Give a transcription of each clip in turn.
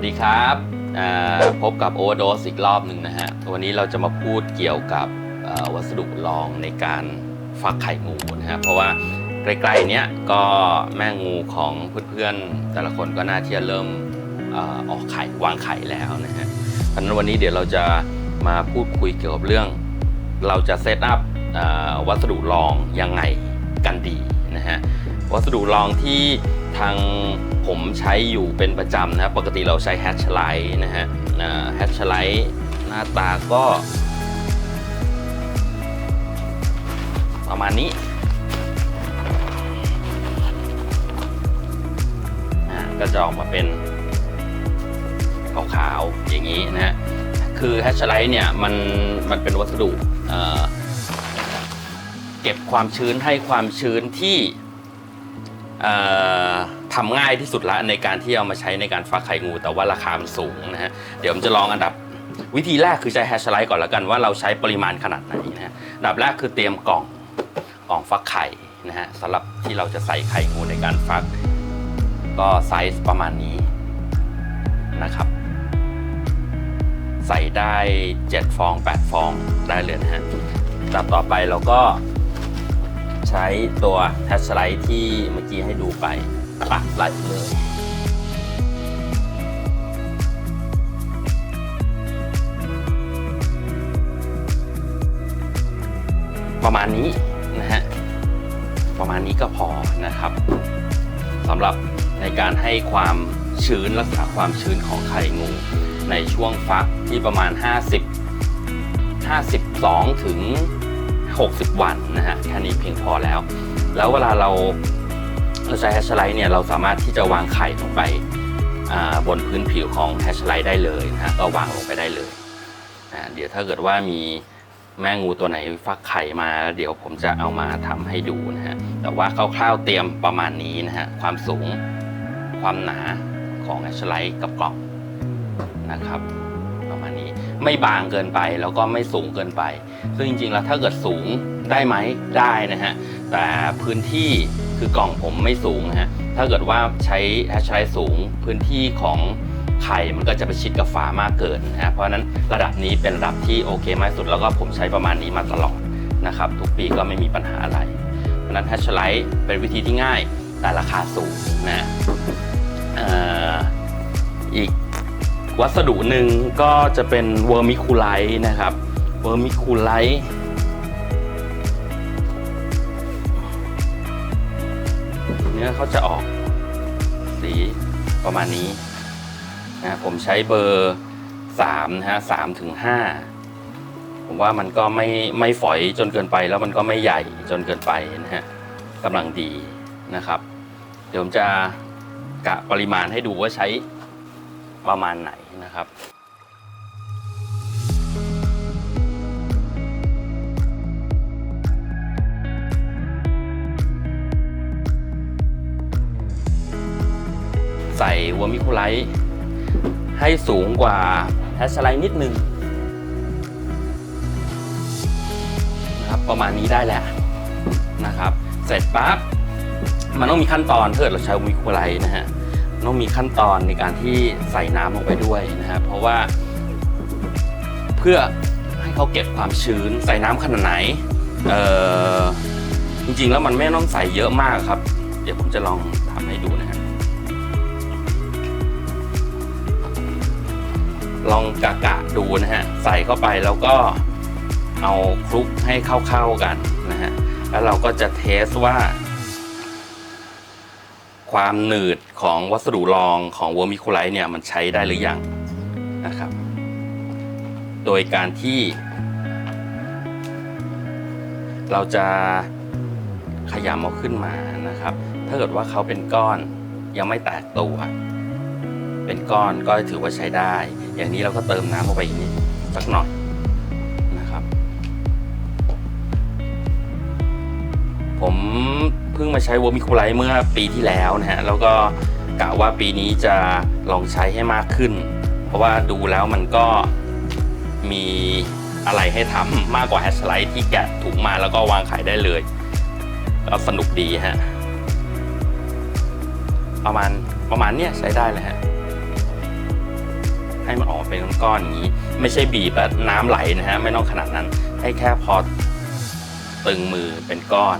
วัสดีครับพบกับ Overdose อีกรอบหนึ่งนะฮะ วันนี้เราจะมาพูดเกี่ยวกับวัสดุรองในการฟักไข่งูนะฮะ เพราะว่าใกล้ๆเนี้ยก็แม่งูของเพื่อนๆ แต่ละคนก็น่าที่จะเริ่มออกไข่วางไข่แล้วนะฮะเพราะนั้นวันนี้เดี๋ยวเราจะมาพูดคุยเกี่ยวกับเรื่อง เราจะเซตอัพวัสดุรองยังไงกันดีนะฮะ วัสดุรองที่ ทางผมใช้อยู่เป็นประจำนะครับ ปกติเราใช้แฮชไลท์นะฮะแฮชไลท์หน้าตาก็ ประมาณนี้ก็จะออกมาเป็นขาวๆอย่างนี้นะฮะ คือแฮชไลท์เนี่ยมันมันเป็นวัสดุเก็บความชื้นให้ความชื้นที่ ทำง่ายที่สุดละในการที่เอามาใช้ในการฟักไข่งู แต่ว่าราคามันสูงนะฮะเดี๋ยวผมจะลองอันดับวิธีแรกคือใช้แฮชไลท์ก่อนแล้วกันว่าเราใช้ปริมาณขนาดไหนนะฮะอันดับแรกคือเตรียมกล่องกล่องฟักไข่นะฮะสำหรับที่เราจะใส่ไข่งูในการฟัก ก็ไซส์ประมาณนี้นะครับ ใส่ได้ 7 ฟอง 8 ฟองได้เลยนะฮะอันดับต่อไปเราก็ ใช้ตัวแทชไลท์ที่เมื่อกี้ให้ดูไปปักไหลเลยประมาณนี้นะฮะ ประมาณนี้ก็พอนะครับสำหรับในการให้ความชื้นรักษาความชื้นของไข่งู ในช่วงฟักที่ประมาณ 50 52ถึง 60 วันนะฮะแค่นี้เพียงพอแล้ว แล้วเวลาเราเราใช้แฮชไลท์เนี่ยเราสามารถที่จะวางไข่ลงไปบนพื้นผิวของแฮชไลท์ได้เลยนะฮะก็วางลงไปได้เลยนะเดี๋ยวถ้าเกิดว่ามีแม่งูตัวไหนฟักไข่มาแล้วเดี๋ยวผมจะเอามาทำให้ดูนะฮะแต่ว่าคร่าวๆเตรียมประมาณนี้นะฮะความสูงความหนาของแฮชไลท์กับกล่องนะครับ ไม่บางเกินไปแล้วก็ไม่สูงเกินไป ซึ่งจริงๆแล้วถ้าเกิดสูงได้ไหมได้นะฮะแต่พื้นที่คือกล่องผมไม่สูงนะฮะถ้าเกิดว่าใช้แฮชไลท์สูงพื้นที่ของไข่มันก็จะไปชิดกับฝามากเกินนะฮะเพราะฉะนั้นระดับนี้เป็นระดับที่โอเคมากสุด แล้วก็ผมใช้ประมาณนี้มาตลอดนะครับทุกปีก็ไม่มีปัญหาอะไรเพราะนั้นแฮชไลท์เป็นวิธีที่ง่ายแต่ราคาสูงนะอออีก วัสดุหนึ่งก็จะเป็นเวอร์มิคูไลท์นะครับเวอร์มิคูไลท์เนื้อเขาจะออกสีประมาณนี้นะผมใช้เบอร์3นะฮะสามถึงห้าผมว่ามันก็ไม่ไม่ฝอยจนเกินไปแล้วมันก็ไม่ใหญ่จนเกินไปนะฮะกำลังดีนะครับ เดี๋ยวผมจะกะปริมาณให้ดูว่าใช้ประมาณไหน นะครับใส่วอร์มิคูไลท์ให้สูงกว่าแฮชไลท์นิดนึงนะครับประมาณนี้ได้แหละนะครับ เสร็จปั๊บมันต้องมีขั้นตอนถ้าเกิดเราใช้วอร์มิคูไลท์นะฮะ ต้องมีขั้นตอนในการที่ใส่น้ำลงไปด้วยนะครับเพราะว่า เพื่อให้เขาเก็บความชื้นใส่น้ำขนาดไหนเออจริงๆแล้วมันไม่ต้องใส่เยอะมากครับ เดี๋ยวผมจะลองทำให้ดูนะฮะลองกะกะดูนะฮะใส่เข้าไปแล้วก็เอาคลุกให้เข้าๆกันนะฮะแล้วเราก็จะเทสว่า ความหนืดของวัสดุรองของเวอร์มิโคไลท์เนี่ยมันใช้ได้หรือยังนะครับ โดยการที่ เราจะขยำเอาขึ้นมานะครับ ถ้าเกิดว่าเขาเป็นก้อนยังไม่แตกตัว เป็นก้อนก็ถือว่าใช้ได้ อย่างนี้เราก็เติมน้ำเข้าไปอีกนิดสักหน่อยนะครับ ผม พิ่งมาใช้วอร์มิคูไลท์เมื่อปีที่แล้วนะฮะแล้วก็กะว่าปีนี้จะลองใช้ให้มากขึ้น เพราะว่าดูแล้วมันก็มีอะไรให้ทำมากกว่าแฮชไลท์ที่แกะถุงมาแล้วก็วางขายได้เลยก็สนุกดีฮะประมาณประมาณเนี้ยใช้ได้เลยฮะให้มันออกเป็นก้อนๆอย่างนี้ ไม่ใช่บีบแล้วน้ำไหลนะฮะไม่ต้องขนาดนั้น ให้แค่พอตึงมือเป็นก้อน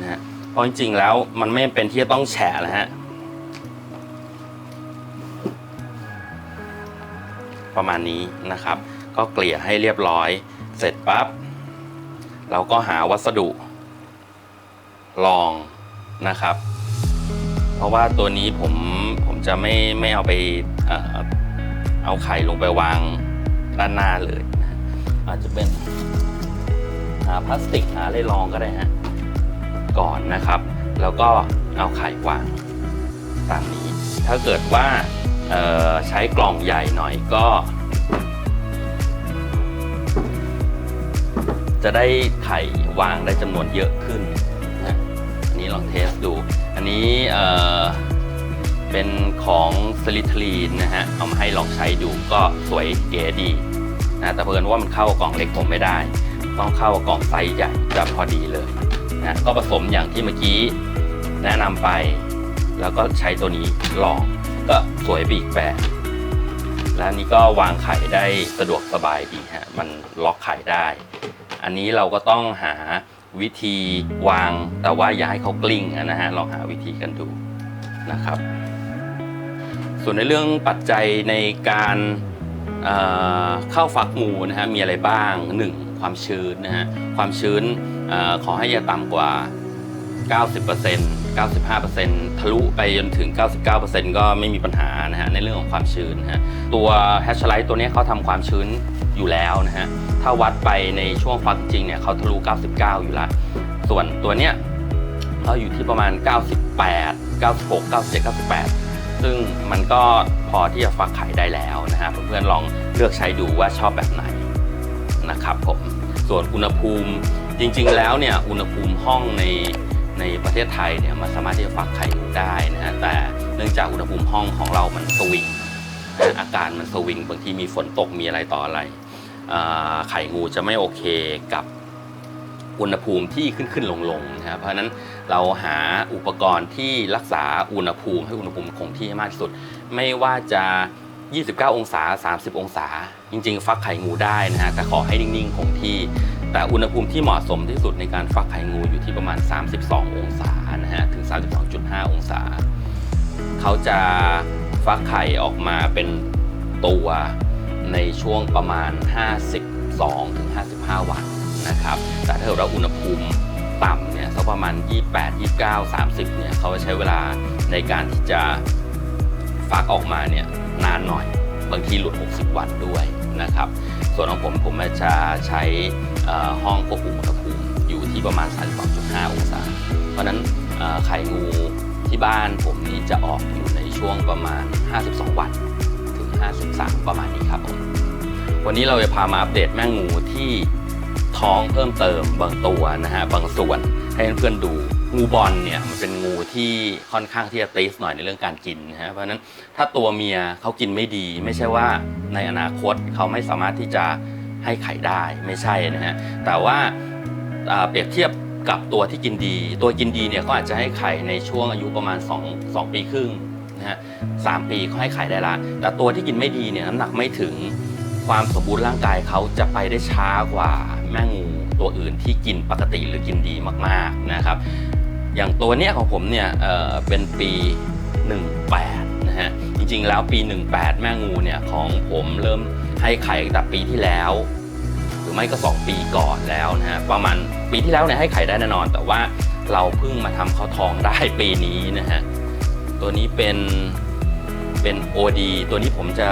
นะฮะ เพราะจริงๆแล้วมันไม่เป็นที่จะต้องแฉะแล้วฮะ ประมาณนี้นะครับ ก็เกลี่ยให้เรียบร้อย เสร็จปั๊บ เราก็หาวัสดุรองนะครับ เพราะว่าตัวนี้ผมผมจะไม่ไม่เอาไปเอาไข่ลงไปวางด้านหน้าเลย อาจจะเป็นหาพลาสติกหาอะไรรองก็ได้ฮะ ก่อนนะครับ แล้วก็เอาไข่วางตามนี้ ถ้าเกิดว่าใช้กล่องใหญ่หน่อยก็ จะได้ไข่วางได้จำนวนเยอะขึ้นนะอันนี้ลองเทสดู อันนี้เเป็นของสลิทลีนนะฮะ เอามาให้ลองใช้ดูก็สวยเก๋ดีนะแต่เพิ่อนว่ามันเข้ากล่องเล็กผมไม่ได้ ต้องเข้ากล่องไซส์ใหญ่จะพอดีเลย นะก็ผสมอย่างที่เมื่อกี้แนะนำไป แล้วก็ใช้ตัวนี้ลองก็สวยไปอีกแบบและนี้ก็วางไข่ได้สะดวกสบายดีฮะมันล็อกไข่ได้ อันนี้เราก็ต้องหาวิธีวางแต่ว่าอย่าให้เขากลิ้งนะฮะลองหาวิธีกันดูนะครับ ส่วนในเรื่องปัจจัยในการเข้าฟักงูนะฮะมีอะไรบ้าง 1. ความชื้นนะฮะความชื้น อขอให้อย่าต่ำกว่า 90% 95%ทะลุไปจนถึง 99%ก็ไม่มีปัญหานะฮะในเรื่องของความชื้นฮะตัวแฮชไลท์ตัวนี้เขาทำความชื้นอยู่แล้วนะฮะถ้าวัดไปในช่วงฟักจริงเนี่ยเขาทะลุ 99 อยู่ล้วส่วนตัวเนี้ยเขาอยู่ที่ประมาณ 98 96 97 98 ซึ่งมันก็พอที่จะฟักไข่ได้แล้วนะฮะเพื่อนๆลองเลือกใช้ดูว่าชอบแบบไหนนะครับผมส่วนอุณหภูมิจริงๆแล้วเนี่ยอุณหภูมิห้องในในประเทศไทยเนี่ยมันสามารถที่จะฟักไข่ได้นะฮะแต่เนื่องจากอุณหภูมิห้องของเรามันสวิงนะอากาศมันสวิงบางทีมีฝนตกมีอะไรต่ออะไรไข่งูจะไม่โอเคกับอุณหภูมิที่ขึ้นขึ้นลงลงนะฮะเพราะฉะนั้นเราหาอุปกรณ์ที่รักษาอุณหภูมิให้อุณหภูมิคงที่ให้มากที่สุด ไม่ว่าจะ 29 องศา 30 องศา จริง ๆ ฟักไข่งูได้นะฮะแต่ขอให้นิ่งๆคงที่ แต่อุณหภูมิที่เหมาะสมที่สุดในการฟักไข่งูอยู่ที่ประมาณ 32 องศานะฮะถึง 32.5 องศา เขาจะฟักไข่ออกมาเป็นตัวในช่วงประมาณ 52ถึง55 วันนะครับ แต่ถ้าเกิดเราอุณหภูมิต่ำเนี่ยสักประมาณ 28 29 30 เนี่ยเขาจะใช้เวลาในการที่จะฟักออกมาเนี่ยนานหน่อย บางทีหลุด 60 วันด้วยนะครับ ส่วนของผมผมจะใช้ห้องควบคุมอุณหภูมิอยู่ที่ประมาณ 32.5 องศา เพราะนั้นไข่งูที่บ้านผมนี่จะออกอยู่ในช่วงประมาณ 52 วันถึง 53 ประมาณนี้ครับผมวันนี้เราจะพามาอัปเดตแม่งูที่ท้องเพิ่มเติมบางตัวนะฮะบางส่วน ให้เพื่อนๆดูงูบอลเนี่ยมันเป็นงูที่ค่อนข้างที่จะตีสหน่อยในเรื่องการกินนะฮะเพราะฉะนั้นถ้าตัวเมียเขากินไม่ดี ไม่ใช่ว่าในอนาคตเขาไม่สามารถที่จะให้ไข่ได้ไม่ใช่นะฮะแต่ว่าเปรียบเทียบกับตัวที่กินดี ตัวกินดีเนี่ยเขาอาจจะให้ไข่ในช่วงอายุประมาณ 2 2 ปีครึ่งนะฮะสามปีเขาให้ไข่ได้ละ แต่ตัวที่กินไม่ดีเนี่ยน้ำหนักไม่ถึงความสมบูรณ์ร่างกายเขาจะไปได้ช้ากว่าแม่งู ตัวอื่นที่กินปกติหรือกินดีมากๆนะครับ อย่างตัวเนี้ยของผมเนี่ยเเป็นปี 18นะฮะจริงๆแล้วปี 18 แม่งูเนี่ยของผมเริ่มให้ไข่ตั้งแต่ปีที่แล้ว หรือไม่ก็ 2 ปีก่อนแล้วนะฮะประมาณปีที่แล้วเนี่ยให้ไข่ได้แน่นอน แต่ว่าเราเพิ่งมาทำเขาวทองได้ปีนี้นะฮะตัวนี้เป็นเป็น OD ตัวนี้ผมจะ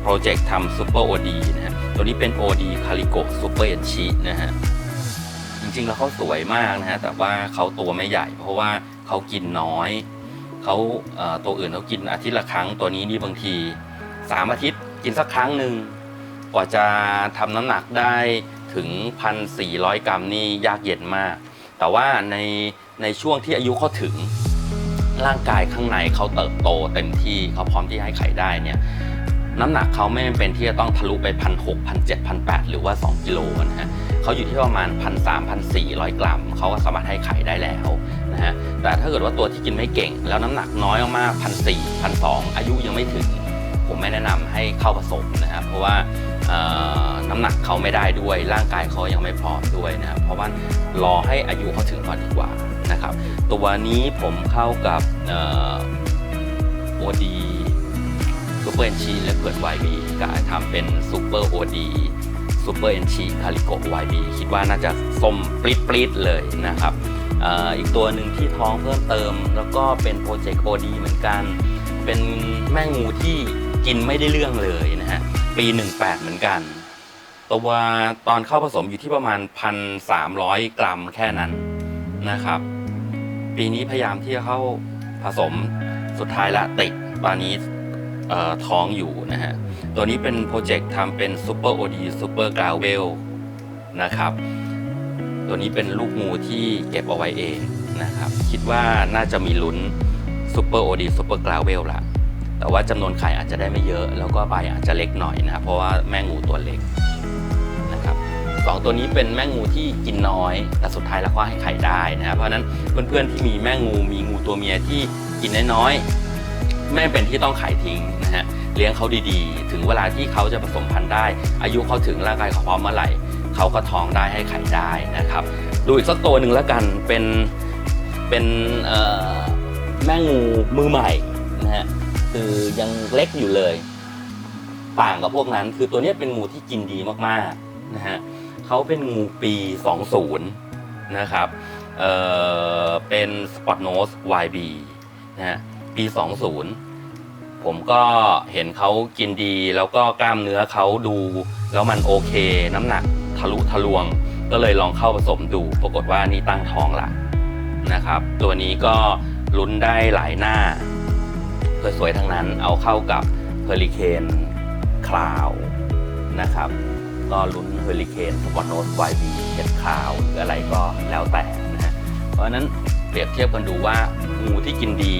โปรเจกต์ทำซูเปอร์โอดีนะฮะ ตัวนี้เป็น OD คาริโกซูเปอร์เอนชีนะฮะ จริงๆแล้วเขาสวยมากนะฮะ แต่ว่าเขาตัวไม่ใหญ่ เพราะว่าเขากินน้อย เขาตัวอื่นเขากินอาทิตย์ละครั้ง ตัวนี้นี่บางที 3 อาทิตย์กินสักครั้งหนึ่ง กว่าจะทำน้ำหนักได้ถึง 1,400 กรัมนี่ยากเย็นมาก แต่ว่าในในช่วงที่อายุเขาถึงร่างกายข้างในเขาเติบโตเต็มที่เขาพร้อมที่ให้ไข่ได้เนี่ย น้ำหนักเขาไม่เป็นที่จะต้องทะลุไปพันหกพันเจ็ดพันแปดหรือว่า 2 กิโลนะฮะเขาอยู่ที่ประมาณพันสามพันสี่ร้อยกรัมเขาก็สามารถให้ไข่ได้แล้วนะฮะแต่ถ้าเกิดว่าตัวที่กินไม่เก่ง แล้วน้ำหนักน้อยมากพันสี่พันสองอายุยังไม่ถึง ผมไม่แนะนำให้เข้าผสมนะครับเพราะว่าน้ำหนักเขาไม่ได้ด้วย ร่างกายเขายังไม่พร้อมด้วยนะครับเพราะว่ารอให้อายุเขาถึงก่อนดีกว่านะครับตัวนี้ผมเข้ากับโอดี ซูเปอร์เอนชีและเปิด YB ก็ทำเป็นซูเปอร์โอดีซูเปอร์เอนชีคาริโก YB คิดว่าน่าจะส้มปริ๊ดปริดเลยนะครับอ,อีกตัวหนึ่งที่ท้องเพิ่มเติม แล้วก็เป็นโปรเจกต์โอดีเหมือนกัน เป็นแม่งูที่กินไม่ได้เรื่องเลยนะฮะ ปี 18 เหมือนกัน ตัวตอนเข้าผสมอยู่ที่ประมาณ 1,300 กรัมแค่นั้นนะครับ ปีนี้พยายามที่จะเข้าผสมสุดท้ายละติดตอนนี้ ท้องอยู่นะฮะ ตัวนี้เป็นโปรเจกต์ทำเป็นซูเปอร์โอดีซูเปอร์กราวเวลนะครับ ตัวนี้เป็นลูกงูที่เก็บเอาไว้เองนะครับ คิดว่าน่าจะมีลุ้นซูเปอร์โอดีซูเปอร์กราวเวลละแต่ว่าจำนวนไข่อาจจะได้ไม่เยอะ แล้วก็ใบอาจจะเล็กหน่อยนะเพราะว่าแม่งูตัวเล็กนะครับสองตัวนี้เป็นแม่งูที่กินน้อย แต่สุดท้ายแล้วก็ให้ไข่ได้นะเพราะฉะนั้นเพื่อนๆที่มีแม่งูมีงูตัวเมียที่กินน้อยๆไม่เป็นที่ต้องขายทิ้ง นะฮะเลี้ยงเขาดีๆ ถึงเวลาที่เขาจะผสมพันธุ์ได้ อายุเขาถึงร่างกายเขาพร้อมเมื่อไหร่เขาก็ท้องได้ให้ไข่ได้นะครับ ดูอีกสักตัวหนึ่งแล้วกันเป็นเป็นแม่งูมือใหม่นะฮะคือยังเล็กอยู่เลย ต่างกับพวกนั้น คือตัวนี้เป็นงูที่กินดีมากๆนะฮะเขาเป็นงูปี 20 นะครับเเป็น Spot Nose YB นะฮะปี 20 ผมก็เห็นเขากินดี แล้วก็กล้ามเนื้อเขาดู แล้วมันโอเค น้ำหนักทะลุทะลวง ก็เลยลองเข้าผสมดู ปรากฏว่านี่ตั้งท้องละนะครับ ตัวนี้ก็ลุ้นได้หลายหน้าสวยๆทั้งนั้นเอาเข้ากับเฮอริเคนคลาวนะครับ ก็ลุ้นเฮอริเคนสปอตโนสไวบีเห็ดคลาวหรืออะไรก็แล้วแต่นะเพราะนั้นเปรียบเทียบกันดูว่างูที่กินดี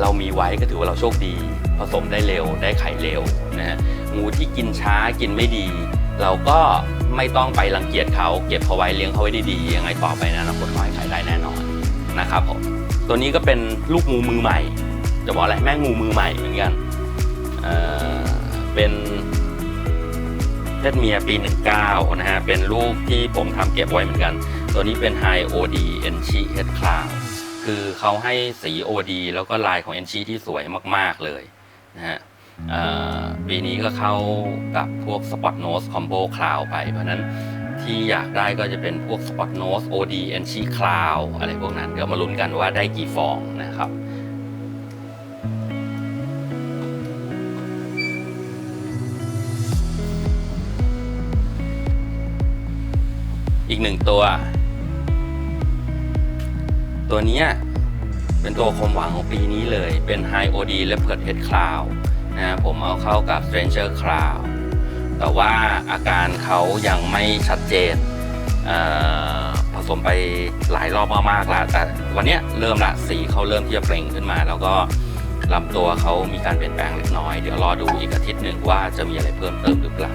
เรามีไว้ก็ถือว่าเราโชคดี ผสมได้เร็วได้ไข่เร็วนะฮะงูที่กินช้ากินไม่ดี เราก็ไม่ต้องไปรังเกียจเขาเก็บเขาไว้เลี้ยงเขาไว้ดีๆยังไงต่อไปนะอนาคตขอให้ขายได้แน่นอนนะครับผมตัวนี้ก็เป็นลูกงูมือใหม่ จะบอกอะไรแม่งูมือใหม่เหมือนกันเอ่อเป็นเพศเมียปี 19 นะฮะเป็นลูกที่ผมทำเก็บไว้เหมือนกัน ตัวนี้เป็น High OD e n c h i Head Cloud คือเขาให้สี OD แล้วก็ลายของ e n c h i ที่สวยมาก ๆ เลยนะฮะเอ่อปีนี้ก็เข้ากับพวก Spot Nose Combo Cloud ไป เพราะฉะนั้นที่อยากได้ก็จะเป็นพวก Spot Nose OD e n c h i Cloud อะไรพวกนั้น เดี๋ยวมาลุ้นกันว่าได้กี่ฟองนะครับอีกหนึ่งตัว ตัวนี้เป็นตัวความหวังของปีนี้เลย เป็น High OD Leopard Head Cloud นะผมเอาเข้ากับ Stranger Cloud แต่ว่าอาการเขายังไม่ชัดเจนผสมไปหลายรอบมากๆแล้วแต่วันนี้เริ่มละสีเขาเริ่มที่จะเปล่งขึ้นมา แล้วก็ลำตัวเขามีการเปลี่ยนแปลงเล็กน้อย เดี๋ยวรอดูอีกอาทิตย์หนึ่งว่าจะมีอะไรเพิ่มเติมหรือเปล่า